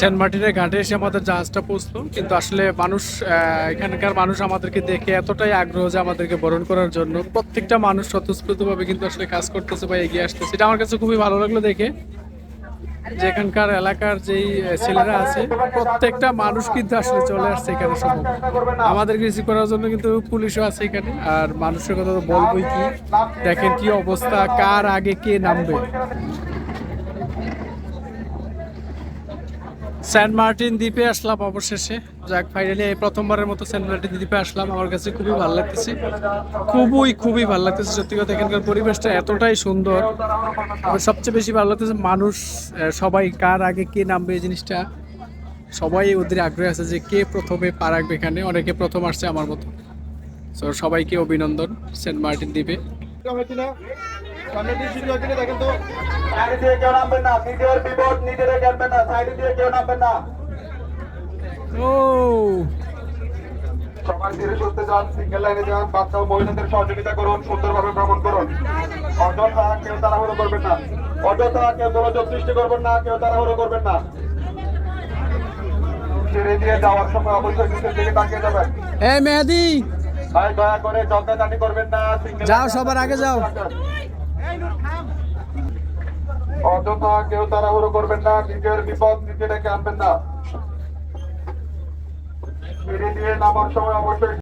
Saint মার্টিনের ঘাটে এসে আমাদের জাহাজটা পৌঁছলো। কিন্তু আসলে মানুষ এখানকার মানুষ আমাদেরকে দেখে এতটাই আগ্রহ যে আমাদেরকে বরণ করার জন্য। প্রত্যেকটা মানুষ স্বতঃস্ফূর্তভাবে কিন্তু আসলে কাজ করতেছে বা এগিয়ে আসতেছে। এটা আমার কাছে খুবই ভালো লাগল দেখে। যে এখানকার এলাকার যেই ছেলেরা আছে, প্রত্যেকটা মানুষ কিন্তু আসলে চলে আসছে এখানে সব আমাদেরকে রিসিভ করার জন্য কিন্তু পুলিশও আছে এখানে। আর মানুষের কথা তো বলবোই কি, দেখেন কি অবস্থা, কার আগে কে নামবে। সেন্ট মার্টিন দ্বীপে আসলাম অবশেষে। যাক ফাইনালি এই প্রথমবারের মতো সেন্ট মার্টিন দ্বীপে আসলাম। আমার কাছে খুবই ভালো লাগতেছে। খুবই খুবই ভালো লাগতেছে। সত্যি কথা, এখানকার পরিবেশটা এতটাই সুন্দর। সবচেয়ে বেশি ভালো লাগতেছে মানুষ সবাই কার আগে কে নামবে এই জিনিসটা। সবাই ওদের আগ্রহ আছে যে কে প্রথমে পা রাখবে এখানে। অনেকে প্রথম আসছে আমার মতো। সবাইকে অভিনন্দন সেন্ট মার্টিন দ্বীপে। হয়েছে না। সামনে দিয়ে শুরু হয়েছে দেখেন তো। সাইড দিয়ে কেউ নামবেন না নিজের বিপদ নিজেরা খেলবেন না সাইড দিয়ে কেউ নামবেন না। ও। সবাই ধীরে সুস্থে যান সিঙ্গেল লাইনে যান বাচ্চা ও মহিলাদের সহযোগিতা করুন সুন্দরভাবে ভ্রমণ করুন। অযথা কেউ তাড়াহুড়ো করবেন না অযথা কেউ গোলযোগ সৃষ্টি করবেন না কেউ তাড়াহুড়ো করবেন না। ছেড়ে দিয়ে যাওয়ার সময় অবশ্যই নিচের দিকে তাকিয়ে যাবেন। এ মেহেদি ভাই দয়া করে করবেন না যাও, সবার আগে যাও। অযথা কেউ তাড়াহুড়ো করবেন না নিজের বিপদ নিজে ডেকে আনবেন না দিয়ে নামার সময় অবশ্যই